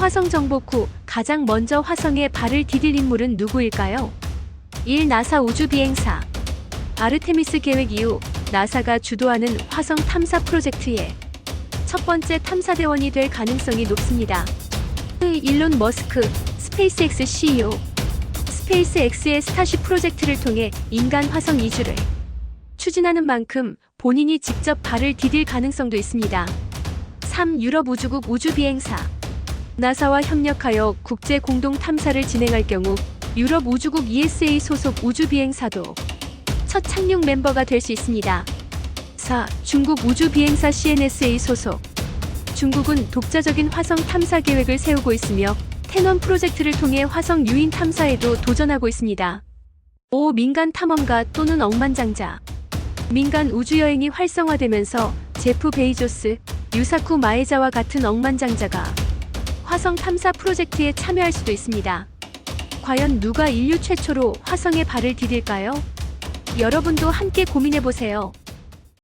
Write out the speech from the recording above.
화성 정복 후 가장 먼저 화성에 발을 디딜 인물은 누구일까요? 1. 나사 우주 비행사 아르테미스 계획 이후 나사가 주도하는 화성 탐사 프로젝트에 첫 번째 탐사대원이 될 가능성이 높습니다. 2. 일론 머스크 스페이스X CEO 스페이스X의 스타쉽 프로젝트를 통해 인간 화성 이주를 추진하는 만큼 본인이 직접 발을 디딜 가능성도 있습니다. 3. 유럽 우주국 우주비행사 나사와 협력하여 국제 공동 탐사를 진행할 경우 유럽 우주국 ESA 소속 우주비행사도 첫 착륙 멤버가 될 수 있습니다. 4. 중국 우주비행사 CNSA 소속 중국은 독자적인 화성 탐사 계획을 세우고 있으며 텐원 프로젝트를 통해 화성 유인 탐사에도 도전하고 있습니다. 5. 민간 탐험가 또는 억만장자 민간 우주여행이 활성화되면서 제프 베이조스, 유사쿠 마에자와 같은 억만장자가 화성 탐사 프로젝트에 참여할 수도 있습니다. 과연 누가 인류 최초로 화성에 발을 디딜까요? 여러분도 함께 고민해보세요.